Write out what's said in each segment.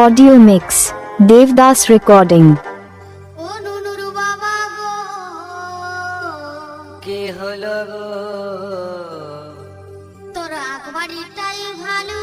Audio mix Devdas Recording ও নুনুর বাবা গো কি হলো গো তোর আকবারিটাই ভালো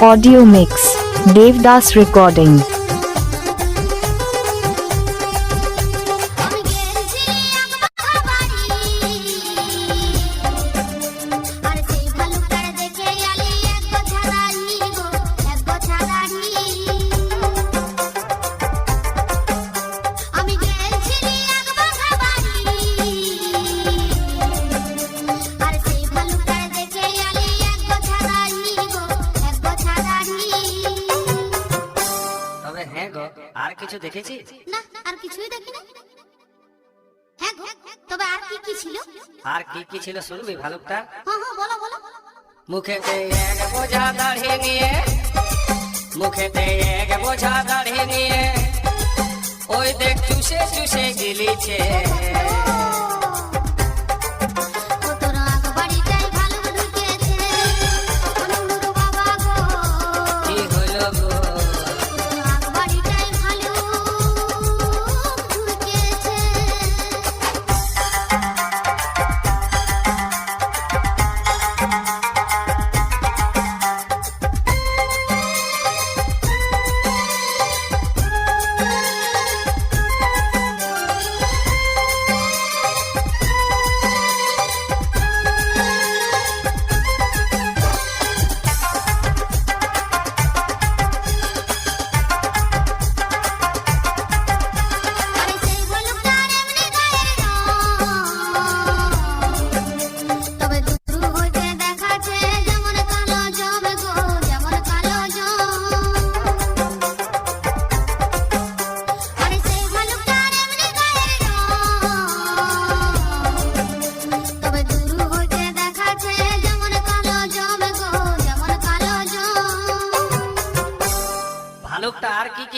Audio mix Devdas Recording গো আর কিছু দেখেছি? না আর কিছুই দেখিনি হ্যাঁ গো তবে আর কি কি ছিল? আর কি কি ছিল শুনবি ভালুকটা? হ্যাঁ হ্যাঁ বলো বলো। মুখেতে এক বোঝা দাঁড়িয়ে নিয়ে মুখেতে এক বোঝা দাড়ি নিয়ে ওই দেখ চুষে চুষে গিলিছে।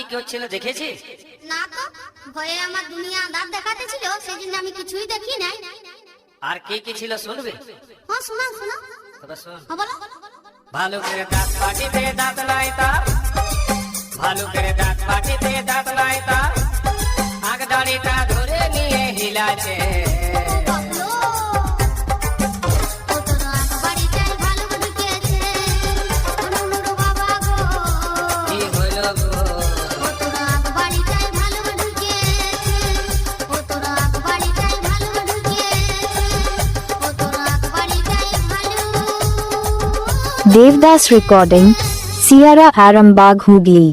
কি কি ছেলে দেখেছিস না তো ভয়ে আমার দুনিয়া দাঁত দেখাতেছিল সেই জন্য আমি কিছুই দেখি নাই। আর কি কি ছিল শুনবে? হ্যাঁ শোনা শোনা। তবে শোন। হ্যাঁ বলো। করে দাঁত পাটিতে দাঁত নাই তার করে দাঁত পাটিতে দাঁত নাই তার আগ দাড়িটা ধরে নিয়ে হিলাছে દેવદાસ રેકોર્ડિંગ સિયારા આરમબાગ હુગલી